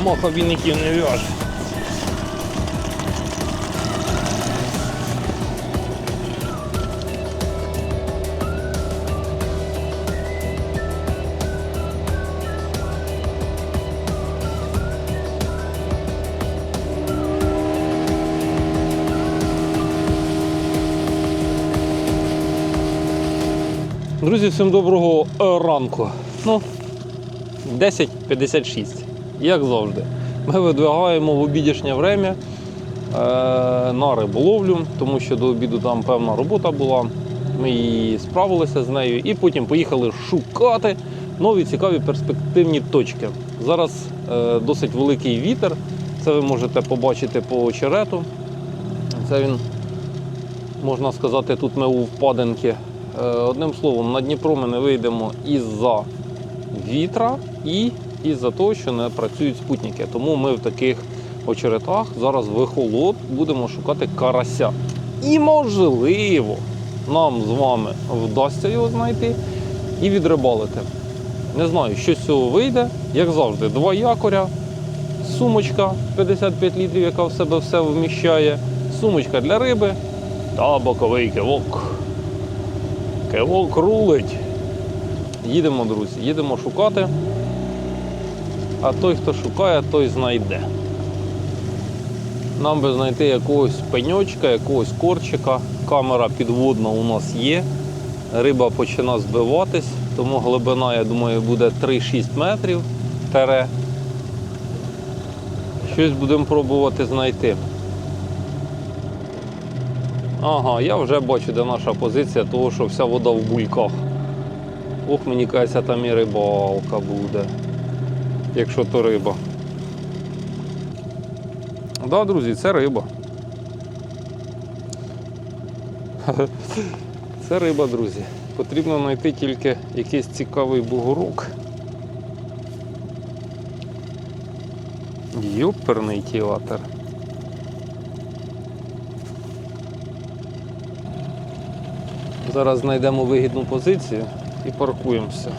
Ямаха віників не в'яже. Друзі, всім доброго е, ранку. Ну, 10.56, як завжди. Ми видвигаємо в обідішнє время е, на риболовлю, тому що до обіду там певна робота була. Ми її справилися з нею і потім поїхали шукати нові цікаві перспективні точки. Зараз е, досить великий вітер. Це ви можете побачити по очерету. Це він, можна сказати, тут ми у впадинки. Е, Одним словом, на Дніпро ми не вийдемо із-за вітра і із-за того, що не працюють спутники. Тому ми в таких очеретах зараз в ехолот будемо шукати карася. І можливо, нам з вами вдасться його знайти і відрибалити. Не знаю, що з цього вийде. Як завжди, два якоря, сумочка 55 літрів, яка в себе все вміщає, сумочка для риби та боковий кивок. Кивок рулить. Їдемо, друзі, їдемо шукати. А той, хто шукає, той знайде. Нам би знайти якогось пеньочка, якогось корчика. Камера підводна у нас є. Риба починає збиватись, тому глибина, я думаю, буде 3-6 метрів. Тере. Щось будемо пробувати знайти. Ага, я вже бачу, де наша позиція, того, що вся вода в бульках. Ох, мені кажеться, там і рибалка буде. Якщо то риба. Так, да, друзі, це риба. Це риба, друзі. Потрібно знайти тільки якийсь цікавий бугорок. Юперний театр. Зараз знайдемо вигідну позицію і паркуємося.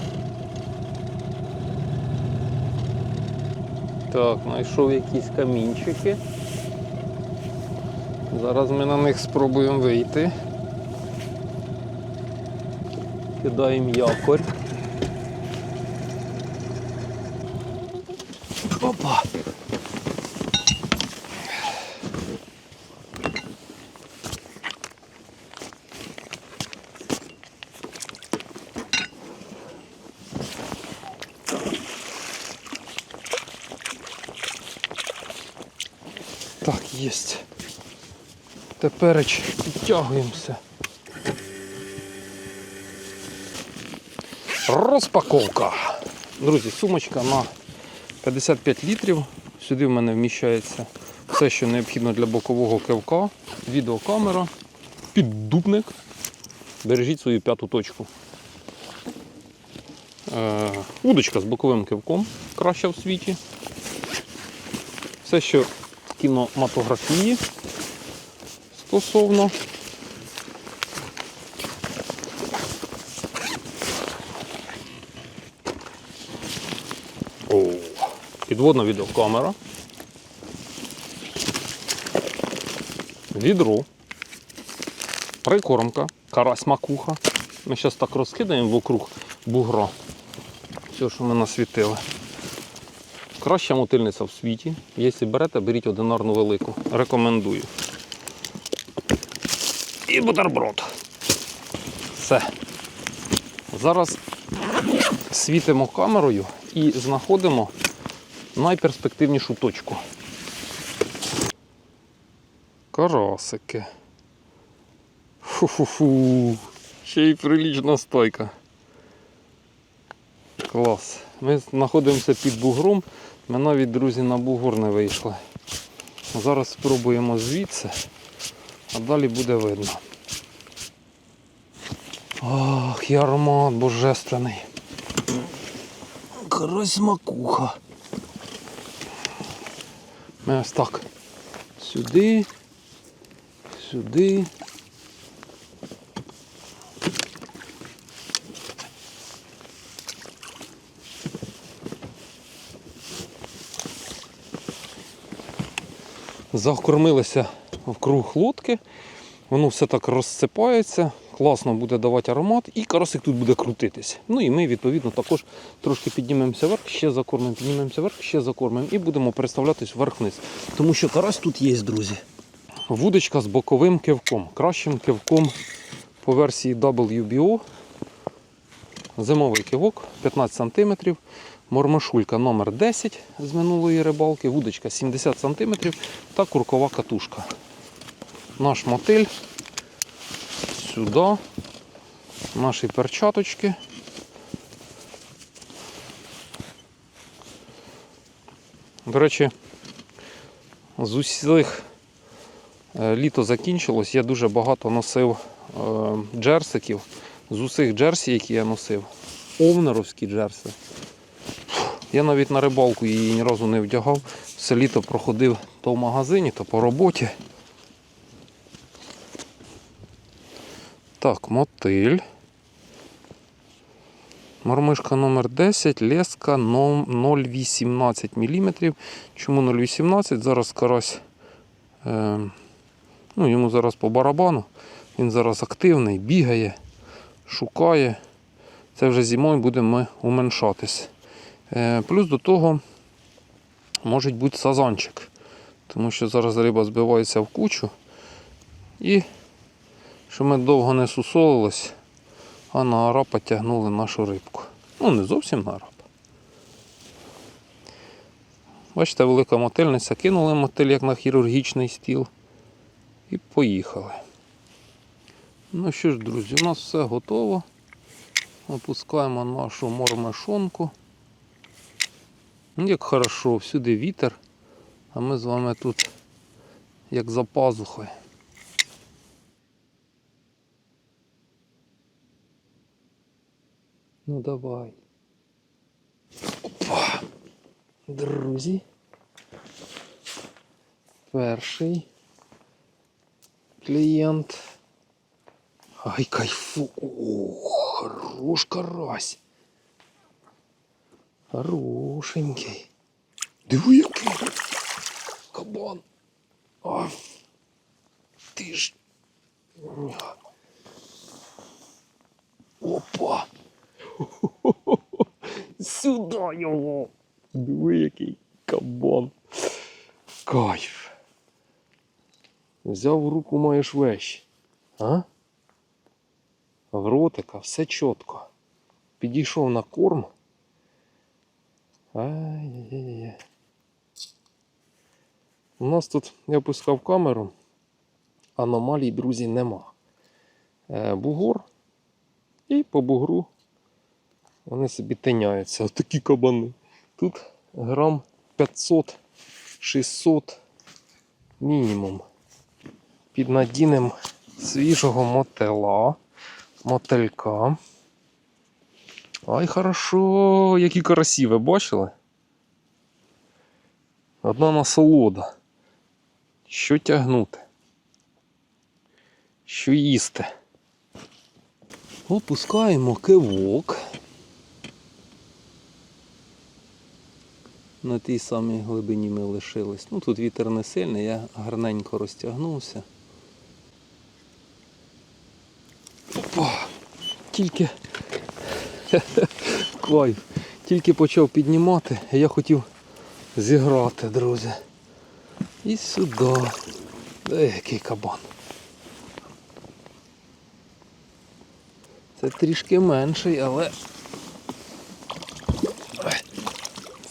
Так, знайшов якісь камінчики. Зараз ми на них спробуємо вийти. Кидаємо якорь. Єсть. Тепереч підтягуємося. Розпаковка. Друзі, сумочка на 55 літрів. Сюди в мене вміщається все, що необхідно для бокового кивка, відеокамера, піддубник. Бережіть свою п'яту точку. Е, удочка з боковим кивком, краща в світі. Все, що кінематографії стосовно. Підводна відеокамера. Відро. Прикормка. Карась макуха. Ми зараз так розкидаємо вокруг бугра. Все, що ми насвітили. Краща мотильниця в світі. Якщо берете, беріть одинарну велику. Рекомендую. І бутерброд. Все. Зараз світимо камерою і знаходимо найперспективнішу точку. Карасики. Фу-фу-фу. Ще й прилічна стойка. Клас. Ми знаходимося під бугром. Ми навіть, друзі, на бугор не вийшли. Зараз спробуємо звідси, а далі буде видно. Ах, і аромат божественний. Карась макуха. Ми ось так. Сюди, сюди. Закормилися в круг лодки. Воно все так розсипається, класно буде давати аромат, і карасик тут буде крутитись. Ну і ми, відповідно, також трошки піднімемося вверх, ще закормимо, піднімемося вверх, ще закормимо і будемо переставлятись вверх-вниз. Тому що карась тут є, друзі. Вудочка з боковим кивком. Кращим кивком по версії WBO. Зимовий кивок 15 см. Мормашулька номер 10 з минулої рибалки, вудочка 70 см та куркова катушка. Наш мотиль сюди. Наші перчаточки. До речі, з усіх е, літо закінчилось, я дуже багато носив е, джерсиків. З усіх джерсі, які я носив, овнеровські джерси. Я навіть на рибалку її ні разу не вдягав. Все літо проходив то в магазині, то по роботі. Так, мотиль. Мормишка номер 10, леска 0,18 мм. Чому 0,18? Зараз карась. Е, ну, йому зараз по барабану. Він зараз активний, бігає, шукає. Це вже зимою будемо уменшатись. Е, плюс до того може бути сазанчик. Тому що зараз риба збивається в кучу. І що ми довго не сусолились, а на арапа тягнули нашу рибку. Ну, не зовсім на арапа. Бачите, велика мотильниця, кинули мотиль як на хірургічний стіл. І поїхали. Ну що ж, друзі, у нас все готово. Опускаємо нашу мормешонку. Ну, Як хорошо, всюди вітер, а ми з вами тут як за пазухою. Ну давай. Опа. Друзі. Перший клієнт. Ай, кайфу. О, хорош карась. Хорошенький. Диви який. Кабан. А, ти ж. Опа. Сюди його. Диви який кабан. Кайф. Взяв в руку маєш вещь. А? В ротика все чітко. Підійшов на корм. Ай-яй-яй. У нас тут, я опускав камеру, аномалій, друзі, нема. Е, бугор. І по бугру вони собі тиняються. Отакі кабани. Тут грам 500-600 мінімум. Під надінем свіжого мотела, мотелька. Ай, хорошо, які карасі, ви бачили? Одна насолода. Що тягнути? Що їсти? Опускаємо кивок. На тій самій глибині ми лишились. Ну тут вітер не сильний, я гарненько розтягнувся. Опа! Тільки кайф. Тільки почав піднімати, а я хотів зіграти, друзі. І сюди. Де який кабан. Це трішки менший, але.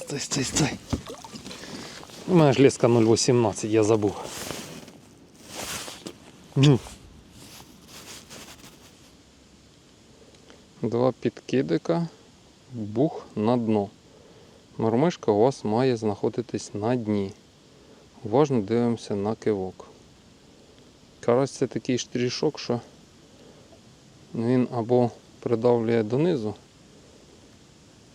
Стой, стой, стой. У мене ж леска 0,18, я забув. Ну. Два підкидика, бух на дно. Мормишка у вас має знаходитись на дні. Уважно дивимося на кивок. Карась це такий штрішок, що він або придавлює донизу,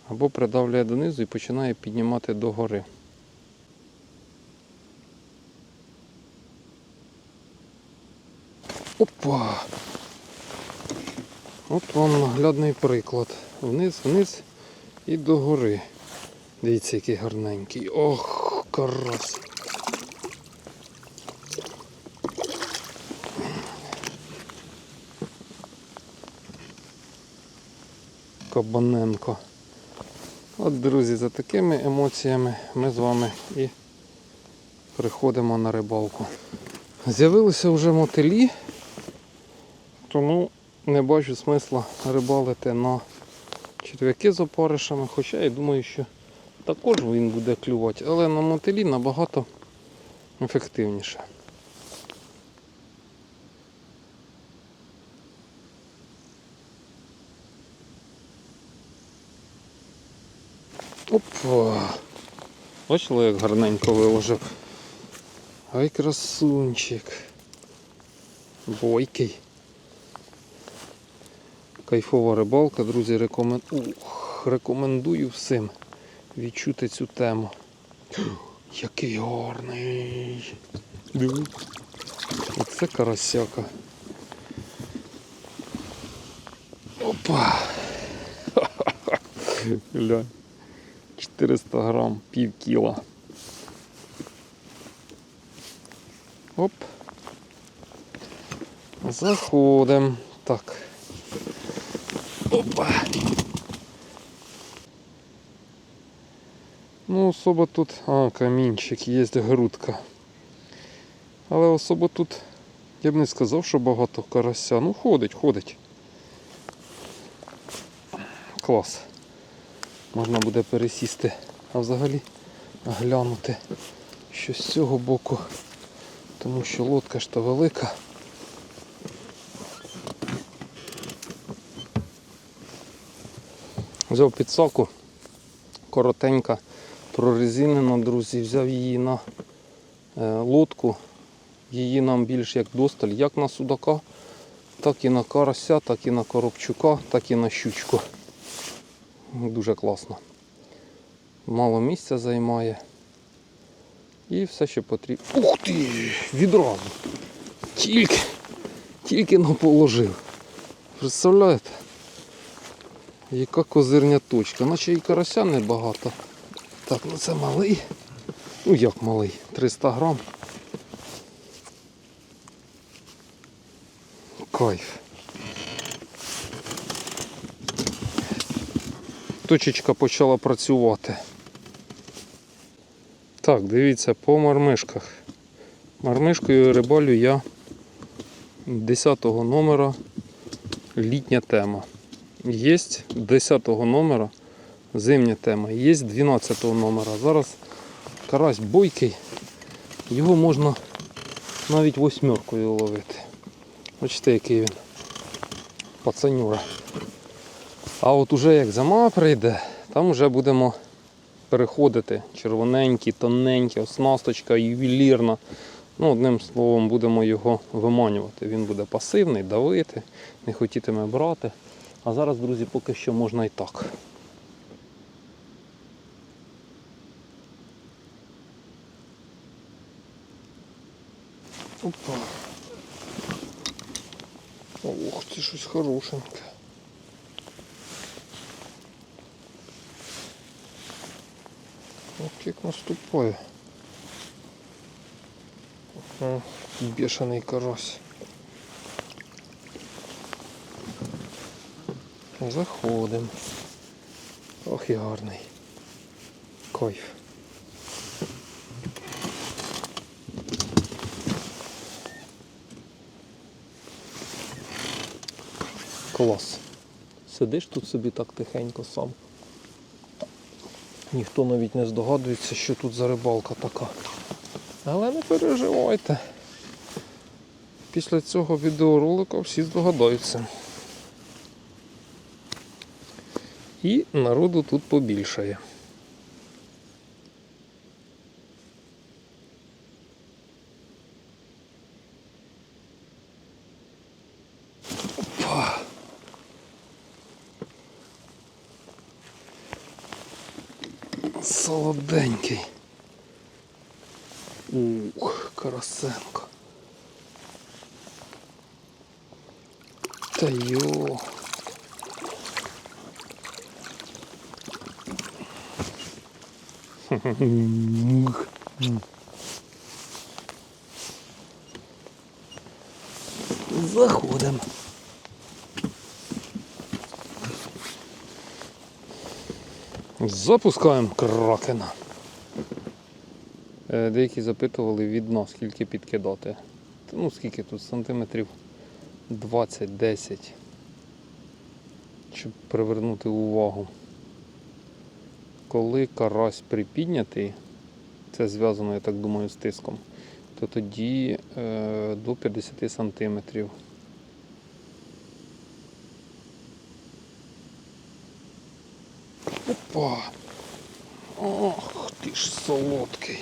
або придавлює донизу і починає піднімати догори. Опа! От вам наглядний приклад. Вниз, вниз і до гори. Дивіться, який гарненький. Ох, карас. Кабаненко. От, друзі, за такими емоціями ми з вами і приходимо на рибалку. З'явилися вже мотилі, тому не бачу смисла рибалити на черв'яки з опаришами, хоча я думаю, що також він буде клювати, але на мотилі набагато ефективніше. Опа! Бачили, як гарненько виложив. Ай, красунчик. Бойкий. Кайфова рибалка, друзі, рекомен... Ух, рекомендую всім відчути цю тему. Який гарний. Оце карасяка. Опа. Глянь. 400 грам, пів кіла. Оп. Заходим. Опа. Ну, особо тут... А, камінчик, є грудка. Але особо тут, я б не сказав, що багато карася. Ну, ходить, ходить. Клас. Можна буде пересісти, а взагалі глянути, що з цього боку, тому що лодка ж то велика. Взяв підсаку, коротенька, прорезинена, друзі, взяв її на е, лодку. Її нам більш як досталь, як на судака, так і на карася, так і на коробчука, так і на щучку. Дуже класно. Мало місця займає. І все, що потрібно. Ух ти! Відразу! Тільки, тільки не положив. Представляєте? Яка козирня точка. Наче і карася небагато. Так, ну це малий. Ну як малий? 300 грам. Кайф. Точечка почала працювати. Так, дивіться, по мармишках. Мармишкою рибалю я 10 номера літня тема. Є 10 номера зимня тема. Є 12 номера. Зараз карась бойкий. Його можна навіть восьмеркою ловити. Бачите, який він. Пацанюра. А от уже як зима прийде, там вже будемо переходити. Червоненькі, тоненькі, оснасточка, ювелірна. Ну, одним словом, будемо його виманювати. Він буде пасивний, давити, не хотітиме брати. А зараз, друзі, поки що можна і так. Опа. Ох, це щось хорошеньке. Ох, як наступає. Ага, бешений карась. Заходимо. Ох і гарний. Кайф. Клас. Сидиш тут собі так тихенько сам. Ніхто навіть не здогадується, що тут за рибалка така. Але не переживайте. Після цього відеоролика всі здогадаються. І народу тут побільшає. Опа. Солоденький. Ух, Карасенко. Та йо. Заходимо. Запускаємо кракена. Е, Деякі запитували від нас, скільки підкидати. Ну, скільки тут сантиметрів 20-10. Щоб привернути увагу. Коли карась припіднятий, це зв'язано, я так думаю, з тиском, то тоді е, до 50 сантиметрів. Опа! Ох, ти ж солодкий.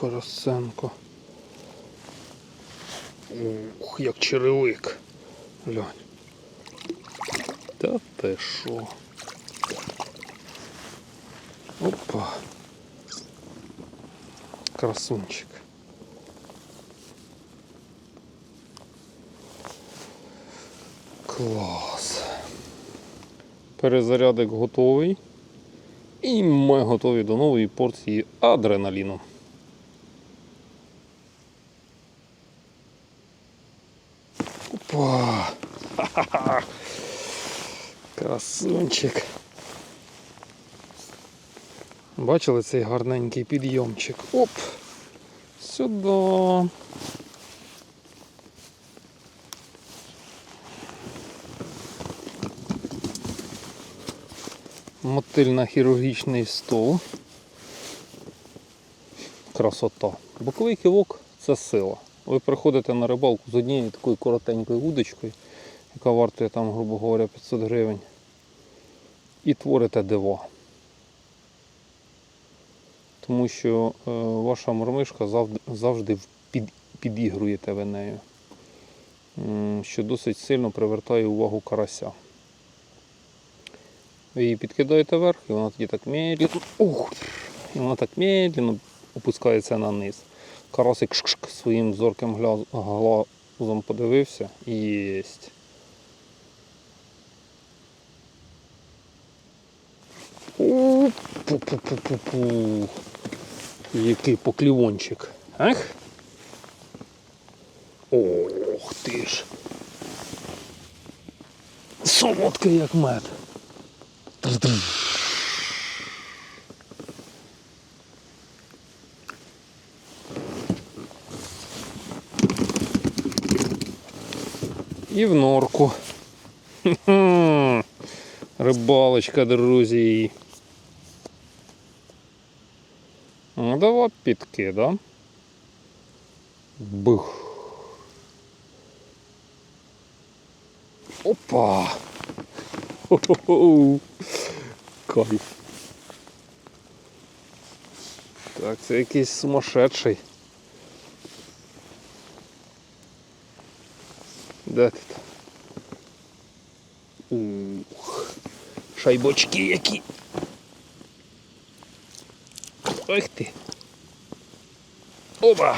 Карасенко. Ух, як черевик. Глянь. Ти що? Опа. Красунчик. Клас. Перезарядок готовий. І ми готові до нової порції адреналіну. Опа! Ха-ха-ха! Красунчик. Бачили цей гарненький підйомчик? Оп! Сюди. Мотильно-хірургічний стол. Красота. Боковий кивок це сила. Ви приходите на рибалку з однією такою коротенькою удочкою, яка вартує там, грубо говоря, 500 гривень. І творите диво. Тому що е, ваша мормишка завжди, завжди під, підігруєте ви нею, що досить сильно привертає увагу карася. Ви її підкидаєте вверх, і вона тоді так медленно, ух, і вона так медленно опускається на низ. Карасик своїм зорким глазом подивився і єсть. Пу-пу-пу-пу-пу. Який поклівончик. Ах? Ох ти ж. Солодкий як мед. Тр-тр. І в норку. Рибалочка, друзі. Давай підкида. Бух. Опа. Хо-хо-хо. Кайф. Так, це якийсь сумасшедший. Де ти? Ух. Шайбочки які. Ох ти. Опа.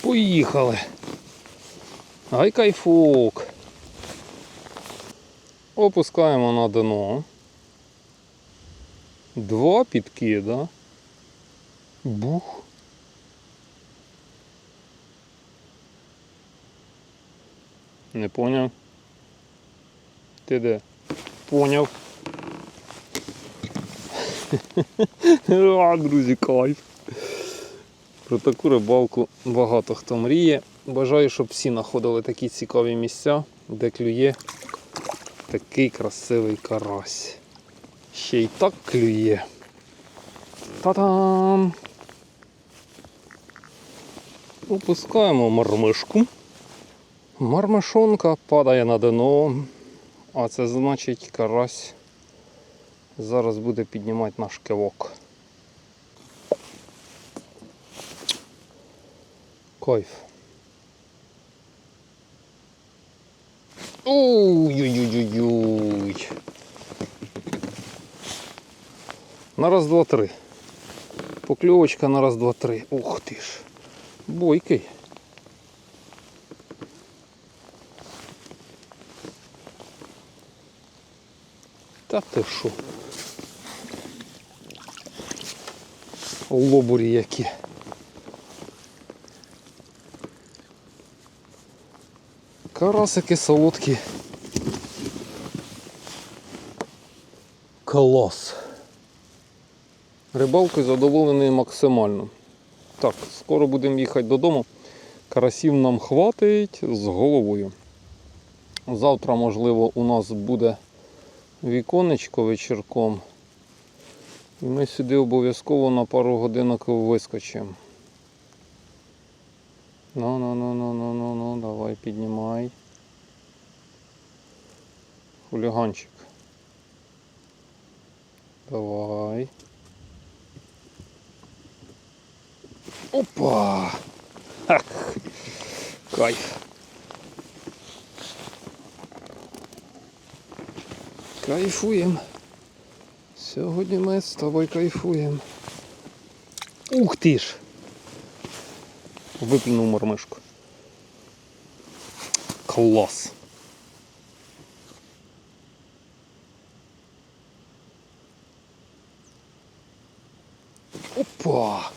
Поїхали. Ай кайфук. Опускаємо на дно. Два підкида. Бух. Не поняв. Ти де? Поняв. Друзі, кайф. Про таку рибалку багато хто мріє. Бажаю, щоб всі знаходили такі цікаві місця, де клює такий красивий карась. Ще й так клює. Та-дам! Опускаємо мармишку. Мармишонка падає на дно, а це значить карась зараз буде піднімати наш кивок. Кайф. Ой-ой-ой-ой. На раз, два, три. Покльовочка на раз, два, три. Ух ти ж. Бойкий. Та ти що? лобурі які. Карасики солодкі. Клас. Рибалкою задоволений максимально. Так, скоро будемо їхати додому. Карасів нам хватить з головою. Завтра, можливо, у нас буде віконечко вечірком. І ми сюди обов'язково на пару годинок вискочимо. Ну, ну, ну, ну, ну, ну, ну, давай піднімай. Хуліганчик. Давай. Опа! Ах, кайф. Кайфуємо. Сьогодні ми з тобою кайфуємо. Ух ти ж! Виплюнув мормишку. Клас. Опа!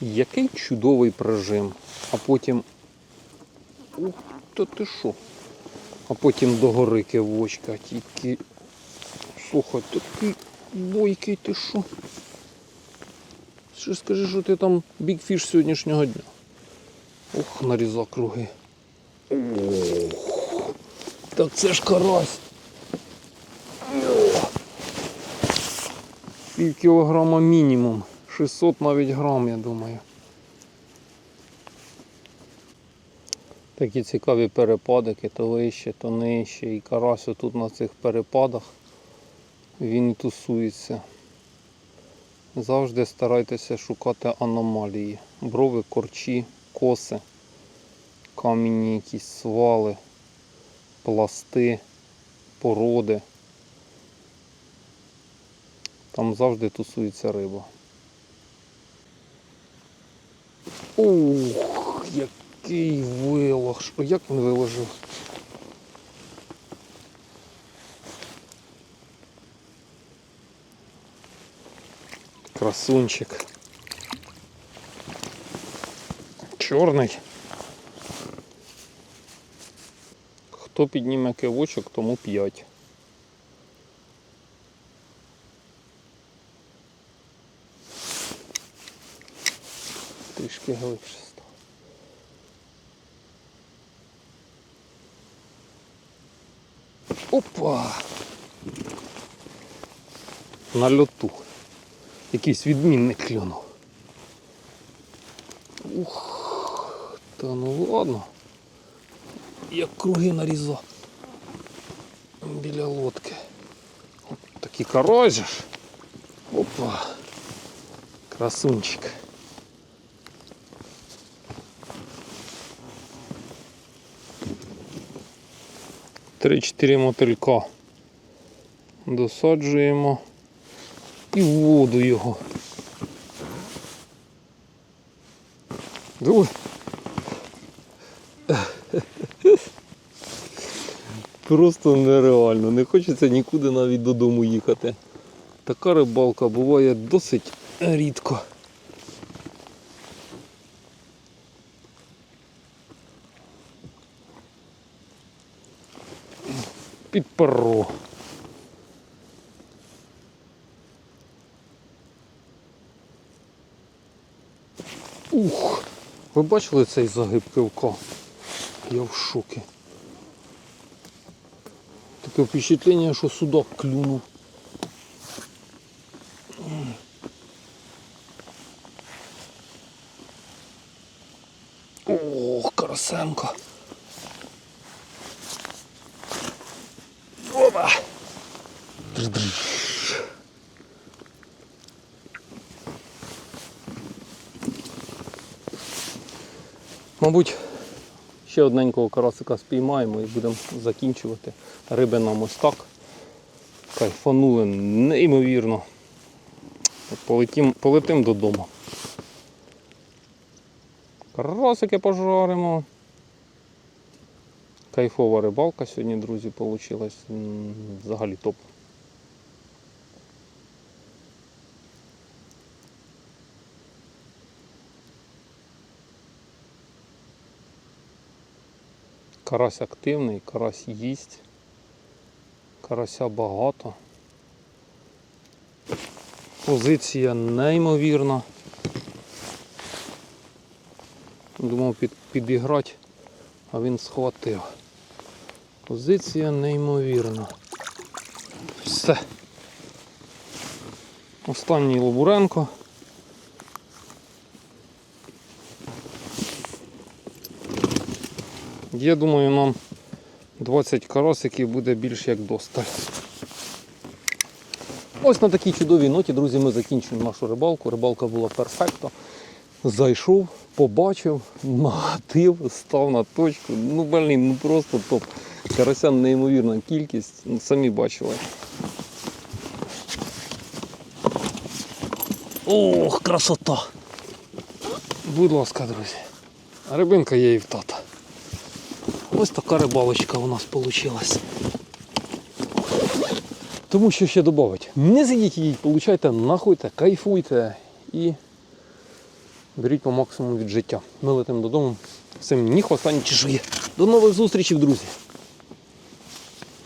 Який чудовий прижим. А потім. Ух, та ти що? А потім до гори кивочка тільки. Слухай, такий бойкий ти що? Ще скажи, що ти там бікфіш сьогоднішнього дня. Ох, нарізав круги. Ох, так це ж карась. Пів кілограма мінімум. 600 навіть грам, я думаю. Такі цікаві перепадики, то вище, то нижче. І карась тут на цих перепадах він тусується. Завжди старайтеся шукати аномалії. Брови, корчі, коси, камінні якісь свали, пласти, породи. Там завжди тусується риба. Ух, який вилог. Як він виложив? Красунчик. Чорний. Хто підніме кивочок, тому 5. Трішки глибше Опа! На льоту. Якийсь відмінник клюнув. Ух, та ну ладно. Як круги нарізав біля лодки. От такий карась. Опа. Красунчик. Три-чотири мотилька. Досаджуємо і в воду його. Просто нереально. Не хочеться нікуди навіть додому їхати. Така рибалка буває досить рідко. Під перо. Ух! Ви бачили цей загиб кивка? Я в шокі. Таке впечатлення, що судак клюнув. Ох, карасенко. Опа! Мабуть, ще одненького карасика спіймаємо і будемо закінчувати. Риби нам ось так. Кайфанули неймовірно. Полетім, полетим додому. Карасики пожаримо. Кайфова рибалка сьогодні, друзі, вийшла. Взагалі топ. Карась активний, карась їсть. Карася багато. Позиція неймовірна. Думав під, підіграти, а він схватив. Позиція неймовірна. Все. Останній Лобуренко. Я думаю, нам 20 карасиків буде більш як досталь. Ось на такій чудовій ноті, друзі, ми закінчуємо нашу рибалку. Рибалка була перфекта. Зайшов, побачив, нагатив, став на точку. Ну, блін, ну просто топ. Карася неймовірна кількість, ну, самі бачили. Ох, красота! Будь ласка, друзі. Рибинка є і в тата. Ось така рибалочка у нас вийшла. Тому що ще додати. Не сидіть її, получайте, находьте, кайфуйте і беріть по максимуму від життя. Ми летимо додому. Всім ніхто ні чешує. До нових зустрічей, друзі!